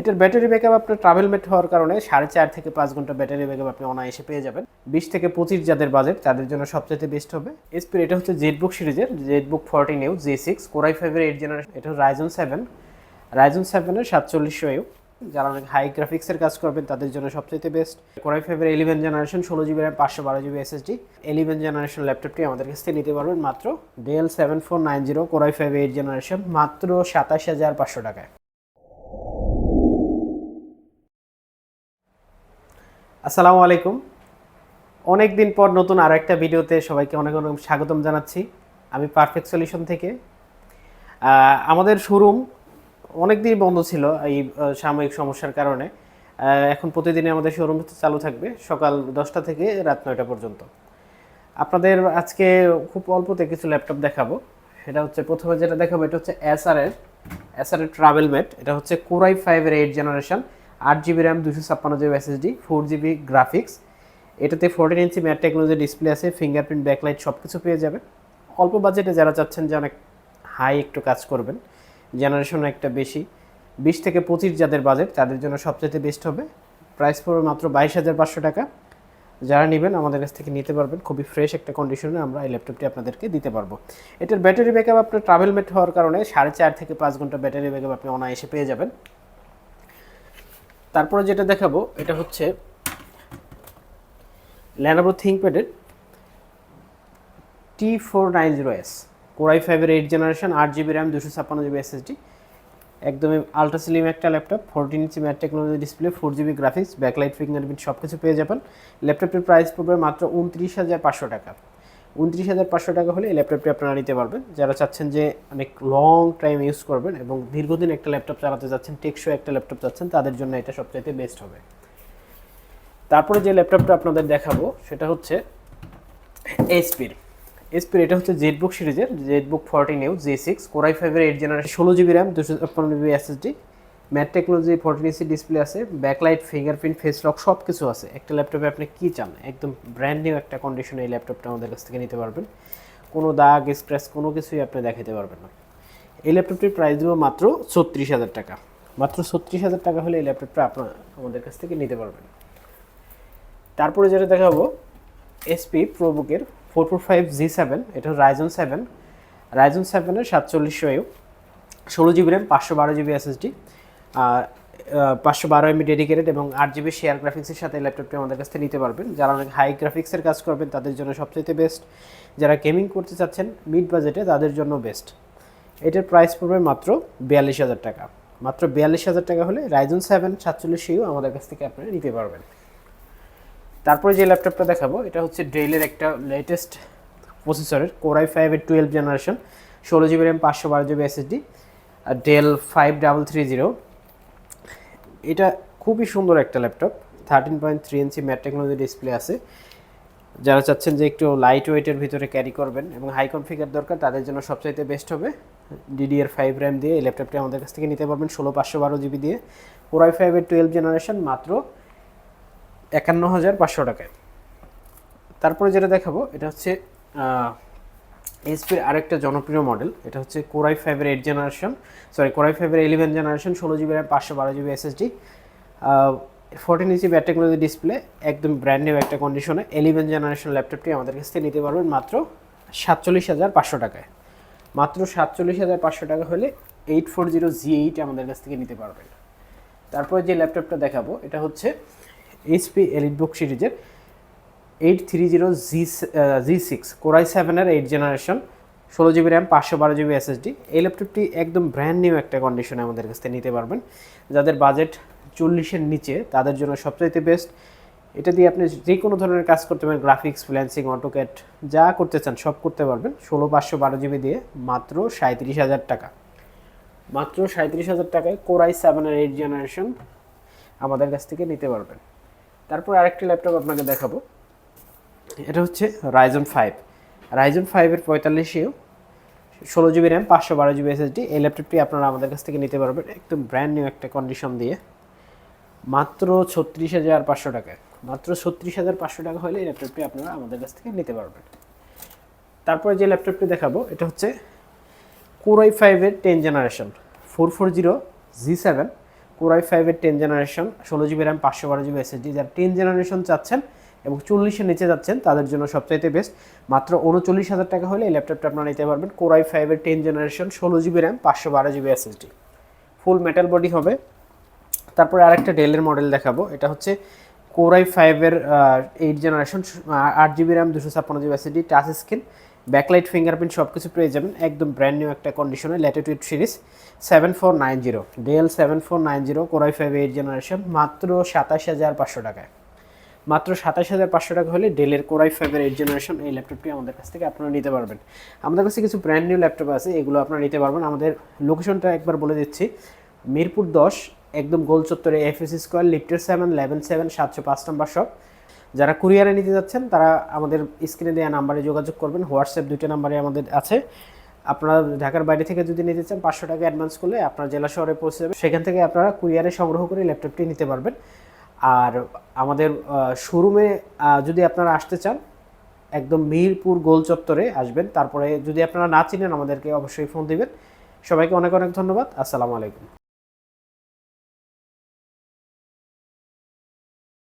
এটার battery backup আপনার travel মেট হওয়ার কারণে সাড়ে চার থেকে পাঁচ ঘণ্টা ব্যাটারি ব্যাকআপ আপনি অনায়াসে পেয়ে যাবেন। বিশ থেকে পঁচিশ যাদের বাজেট তাদের জন্য সবচেয়ে বেস্ট হবে। এসপির এটা হচ্ছে জেটবুক সিরিজের ZBook fourteen U G six core i ফাইভের এইট জেনারেশন এটা রাইজন সেভেন রাইজন সেভেনের সাতচল্লিশশো ইউ যারা অনেক হাই গ্রাফিক্সের কাজ করবেন, তাদের জন্য সবচেয়ে বেস্ট কোরাই ফাইভের ইলেভেন জেনারেশন ষোলো জিবি র্যাম পাঁচশো বারো জিবি এসএসডি ইলেভেন জেনারেশন ল্যাপটপটি আমাদের কাছ থেকে নিতে পারবেন মাত্র Dell seven four nine zero core i five eight generation মাত্র সাতাশ হাজার পাঁচশো টাকায়। আসসালামু আলাইকুম। অনেক দিন পর নতুন আরও একটা ভিডিওতে সবাইকে অনেক অনেক স্বাগতম জানাচ্ছি। আমি পারফেক্ট সলিউশন থেকে। আমাদের শোরুম অনেক দিন বন্ধ ছিল এই সাময়িক সমস্যার কারণে। এখন প্রতিদিনই আমাদের শোরুম চালু থাকবে সকাল দশটা থেকে রাত নয়টা পর্যন্ত। আপনাদের আজকে খুব অল্পতে কিছু ল্যাপটপ দেখাবো। সেটা হচ্ছে প্রথমে যেটা দেখাবো, এটা হচ্ছে এসআর এর এসআর এর ট্রাভেল মেট এটা হচ্ছে কোরাই ফাইভের এইট জেনারেশন আট জিবি র্যাম দুশো ছাপ্পান্ন GB SSD four GB graphics এটাতে fourteen inch matte technology display আছে ফিঙ্গারপ্রিন্ট ব্যাকলাইট সব কিছু পেয়ে যাবে। অল্প বাজেটে যারা চাচ্ছেন যে অনেক হাই একটু কাজ করবেন জেনারেশন একটা বেশি, বিশ থেকে পঁচিশ যাদের বাজেট তাদের জন্য সবচেয়ে বেস্ট হবে। প্রাইস পড়বে মাত্র বাইশ হাজার পাঁচশো টাকা। যারা নেবেন, আমাদের কাছ থেকে নিতে পারবেন। খুবই ফ্রেশ একটা কন্ডিশনে আমরা এই ল্যাপটপটি আপনাদেরকে দিতে পারব। এটার ব্যাটারি ব্যাকআপ আপনার ট্রাভেল মেট হওয়ার কারণে সাড়ে চার থেকে পাঁচ ঘণ্টা ব্যাটারি ব্যাকআপ আপনি অনায়াসে পেয়ে যাবেন। তারপরে যেটা দেখাবো, এটা হচ্ছে Lenovo থিঙ্কপ্যাডের T four nine zero S core i ফাইভের এইট জেনারেশন আট জিবি র্যাম দুশো ছাপ্পান্ন জিবি এসএসডি একদমই আলট্রা স্লিম একটা laptop fourteen inch matte technology display four GB graphics backlight fingerprint সব কিছু পেয়ে যাবেন। ল্যাপটপটির প্রাইস পড়বে মাত্র উনত্রিশ হাজার পাঁচশো টাকা। উনত্রিশ হাজার পাঁচশো টাকা হলে এই ল্যাপটপটি আপনারা নিতে পারবেন। যারা চাচ্ছেন যে অনেক লং টাইম ইউজ করবেন এবং দীর্ঘদিন একটা ল্যাপটপ চালাতে যাচ্ছেন টেকসো একটা ল্যাপটপ চাচ্ছেন, তাদের জন্য এটা সবচাইতে বেস্ট হবে। তারপরে যে ল্যাপটপটা আপনাদের দেখাবো, সেটা হচ্ছে এসপির এসপির এটা হচ্ছে জেটবুক সিরিজের ZenBook fourteen U G six core i ফাইভের এইট জেনারেশন ষোলো জিবি র্যাম দুশো ছাপ্পান্ন GB SSD matte technology fourteen inch display আছে, ব্যাকলাইট, ফিঙ্গারপ্রিন্ট, ফেস লক সব কিছু আছে। একটা ল্যাপটপে আপনি কী চান? একদম ব্র্যান্ড নিউ একটা কন্ডিশনে এই ল্যাপটপটা আমাদের কাছ থেকে নিতে পারবেন। কোনো দাগ স্ক্র্যাচ কোনো কিছুই আপনি দেখাতে পারবেন না। এই ল্যাপটপটির প্রাইস দেবো মাত্র ছত্রিশ হাজার টাকা। মাত্র ছত্রিশ হাজার টাকা হলে এই ল্যাপটপটা আপনার, আমাদের কাছ থেকে নিতে পারবেন। তারপরে যেটা দেখাবো HP প্রোবুকের four four five G seven, এটা রাইজন সেভেন। রাইজন সেভেনের সাতচল্লিশশো ষোলো জিবি র্যাম, পাঁচশো বারো জিবি এসএসডি পাঁচশো বারো এমবি ডেডিকেটেড এবং আট জিবি শেয়ার গ্রাফিক্সের সাথে ল্যাপটপটি আমাদের কাছ থেকে নিতে পারবেন। যারা অনেক হাই গ্রাফিক্সের কাজ করবেন, তাদের জন্য সবচেয়ে বেস্ট যারা গেমিং করতে চাচ্ছেন মিড বাজেটে তাদের জন্য বেস্ট এটার প্রাইস পড়বে মাত্র বিয়াল্লিশ হাজার টাকা। মাত্র বিয়াল্লিশ হাজার টাকা হলে রাইজন সেভেন সাতচল্লিশ ইউ আমাদের কাছ থেকে আপনারা নিতে পারবেন। তারপরে যে ল্যাপটপটা দেখাবো, এটা হচ্ছে ডেলের একটা লেটেস্ট প্রসেসরের কোরাই ফাইভের টুয়েলভ জেনারেশন ষোলো জিবি র্যাম পাঁচশো বারো GB SSD Dell five double three zero এটা খুবই সুন্দর একটা laptop. Thirteen point three inch matte technology display আছে। যারা চাচ্ছেন যে একটু লাইট ওয়েটের ভিতরে ক্যারি করবেন এবং হাই কনফিগার দরকার, তাদের জন্য সবচাইতে বেস্ট হবে। ডিডিআর ফাইভ র্যাম দিয়ে এই ল্যাপটপটি আমাদের কাছ থেকে নিতে পারবেন ষোলো পাঁচশো বারো জিবি দিয়ে। কোরাই ফাইভের টুয়েলভ জেনারেশন মাত্র একান্ন হাজার পাঁচশো টাকায়। তারপরে যেটা দেখাবো, এটা হচ্ছে এইচপির আরেকটা জনপ্রিয় মডেল এটা হচ্ছে কোরাই ফাইভের eight generation sorry core i ফাইভের ইলেভেন জেনারেশন ষোলো জিবি র্যাম পাঁচশো বারো GB SSD fourteen inch matte technology display একদম ব্র্যান্ড নিউ একটা কন্ডিশনে ইলেভেন জেনারেশন ল্যাপটপটি আমাদের কাছ থেকে নিতে পারবেন মাত্র সাতচল্লিশ হাজার পাঁচশো টাকায়। মাত্র সাতচল্লিশ হাজার পাঁচশো টাকা হলে eight four zero G eight আমাদের কাছ থেকে নিতে পারবেন। তারপরে যে ল্যাপটপটা দেখাবো, এটা হচ্ছে এইচপি এলিটবুক সিরিজের eight three zero G G six core i সেভেনের এইট জেনারেশন ষোলো জিবি র্যাম পাঁচশো বারো জিবি এসএসডি এই ল্যাপটপটি একদম ব্র্যান্ড নিউ একটা কন্ডিশনে আমাদের কাছ থেকে নিতে পারবেন। যাদের বাজেট চল্লিশের নিচে, তাদের জন্য সবচাইতে বেস্ট এটা দিয়ে আপনি যে কোনো ধরনের কাজ করতে পারেন গ্রাফিক্স ফ্রিল্যান্সিং অটোক্যাট যা করতে চান সব করতে পারবেন। ষোলো, পাঁচশো বারো জিবি দিয়ে মাত্র সাঁত্রিশ হাজার টাকা। মাত্র সাঁত্রিশ হাজার টাকায় কোরাই সেভেনের এইট জেনারেশন আমাদের কাছ থেকে নিতে পারবেন। তারপর আরেকটি ল্যাপটপ আপনাকে দেখাবো। এটা হচ্ছে রাইজন ফাইভ রাইজন ফাইভের পঁয়তাল্লিশ ইউ ষোলো জিবি র্যাম পাঁচশো বারো জিবি এসএসডি এই ল্যাপটপটি আপনারা আমাদের কাছ থেকে নিতে পারবেন একদম ব্র্যান্ড নিউ একটা কন্ডিশন দিয়ে। মাত্র ছত্রিশ হাজার পাঁচশো টাকায়। মাত্র ছত্রিশ হাজার পাঁচশো টাকা হলে এই ল্যাপটপটি আপনারা আমাদের কাছ থেকে নিতে পারবেন। তারপরে যে ল্যাপটপটি দেখাবো, এটা হচ্ছে কোরাই ফাইভের ten generation four four zero G seven core i ফাইভের টেন জেনারেশন ষোলো জিবি র্যাম পাঁচশো বারো জিবি এসএসডি যারা টেন জেনারেশন চাচ্ছেন এবং চল্লিশের নিচে যাচ্ছেন, তাদের জন্য সবচাইতে বেস্ট মাত্র উনচল্লিশ হাজার টাকা হলে এই ল্যাপটপটা আপনারা নিতে পারবেন। কোরাই ফাইভের টেন জেনারেশন ষোলো জিবি র্যাম পাঁচশো বারো GB SSD full metal body হবে। তারপরে আরেকটা ডেলের মডেল দেখাবো। এটা হচ্ছে কোরাই ফাইভের এইট জেনারেশন আট জিবি র্যাম দুশো ছাপ্পান্ন GB SSD touch screen backlight fingerprint সব কিছু পেয়ে যাবেন। একদম ব্র্যান্ড নিউ একটা কন্ডিশনে Latitude series seven four nine zero Dell seven four nine zero core i five eight generation মাত্র সাতাশ হাজার পাঁচশো টাকায়। মাত্র সাতাশ হাজার পাঁচশো টাকা হলে ডেলের কোরাই ফাইভের এইট জেনারেশন এই ল্যাপটপটি আমাদের কাছ থেকে আপনারা নিতে পারবেন। আমাদের কাছে কিছু ব্র্যান্ড নিউ ল্যাপটপ আছে, এগুলো আপনারা নিতে পারবেন। আমাদের লোকেশনটা একবার বলে দিচ্ছি। মিরপুর দশ, একদম গোল চত্বরে এফএসি স্কোয়ার লিফটের সেভেন লেভেন সেভেন সাতশো পাঁচ নম্বর শপ যারা কুরিয়ারে নিতে যাচ্ছেন, তারা আমাদের স্ক্রিনে দেওয়া নাম্বারে যোগাযোগ করবেন। হোয়াটসঅ্যাপ দুইটা নাম্বারে আমাদের আছে। আপনারা ঢাকার বাইরে থেকে যদি নিতে চান, পাঁচশো টাকা অ্যাডভান্স করলে আপনার জেলা শহরে পৌঁছে যাবে। সেখান থেকে আপনারা কুরিয়ারে সংগ্রহ করে ল্যাপটপটি নিতে পারবেন। আর আমাদের শোরুমে যদি আপনারা আসতে চান, একদম মিহিরপুর গোল চত্বরে আসবেন। তারপরে যদি আপনারা না চিনেন আমাদেরকে, অবশ্যই ফোন দিবেন। সবাইকে অনেক অনেক ধন্যবাদ। আসসালামু আলাইকুম।